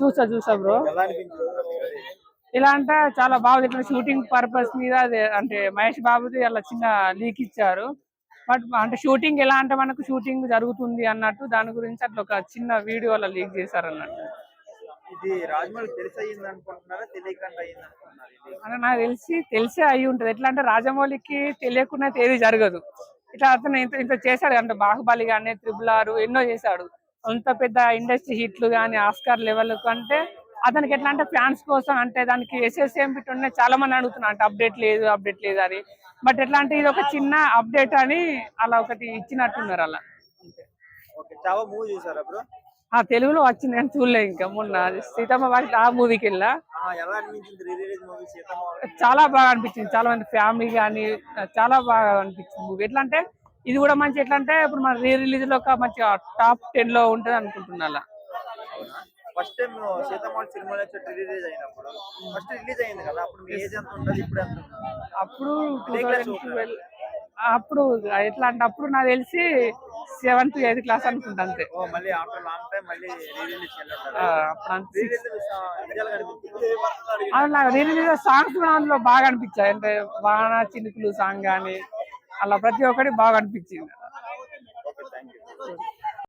చూసా చూసా బ్రో ఇలా అంటే చాలా బాగుంది ఇట్లా షూటింగ్ పర్పస్ మీద అంటే మహేష్ బాబుది అలా చిన్న లీక్ ఇచ్చారు. బట్ అంటే షూటింగ్ ఎలా అంటే మనకు షూటింగ్ జరుగుతుంది అన్నట్టు దాని గురించి అట్లా ఒక చిన్న వీడియో అలా లీక్ చేశారు అన్నట్టు ఇది రాజమౌళి తెలిసి అయ్యింది అనుకుంటున్నారా? తెలియకుండా అయ్యింది అనుకుంటున్నారు? ఇది అంటే నాకు తెలిసి తెలిసే అయి ఉంటది. ఎట్లా అంటే రాజమౌళికి తెలియకుండా ఏది జరగదు. ఇట్లా అతను ఇంత ఇంత చేశాడు అంటే బాహుబలి కానీ త్రిబుల్ ఆరు ఎన్నో చేశాడు. అంత పెద్ద ఇండస్ట్రీ హిట్లు కానీ ఆస్కార్ లెవెల్ అంటే అతనికి ఎట్లా అంటే ఫ్యాన్స్ కోసం అంటే దానికి ఎస్ఎస్ఎం ఉన్నాయి చాలా మంది అడుగుతున్నారు అంటే అప్డేట్ లేదు అప్డేట్ లేదు అని. బట్ ఎట్లా అంటే ఇది ఒక చిన్న అప్డేట్ అని అలా ఒకటి ఇచ్చినట్టున్నారు అలా. తెలుగులో వచ్చింది కానీ చూడలే ఇంకా మొన్న. సీతమ్మ వాకి ఆ మూవీకి వెళ్ళా. చాలా బాగా అనిపించింది. చాలా మంది ఫ్యామిలీ కానీ చాలా బాగా అనిపించింది మూవీ. ఎట్లా అంటే ఇది కూడా మంచి ఎట్లా అంటే ఇప్పుడు మన రీ రిలీజ్లో ఒక మంచి టాప్ టెన్లో ఉంటుంది అనుకుంటున్నా అలా. First time Seethamma cinema re release అయినప్పుడు. ఫస్ట్ రిలీజ్ అయింది కదా అప్పుడు మీ ఏజ్ ఎంత ఉంటుంది? ఇప్పుడు ఎంత? అప్పుడు అప్పుడు ఎట్లా అంటే అప్పుడు నాకు తెలిసి సెవెంత్ ఎయిత్ క్లాస్ అనుకుంటా అంతే. రిలీజ్ సాంగ్స్ దాంట్లో బాగా అనిపించాయి. అంటే వాన చినుకులు సాంగ్ కానీ అలా ప్రతి ఒక్కటి బాగా అనిపించింది.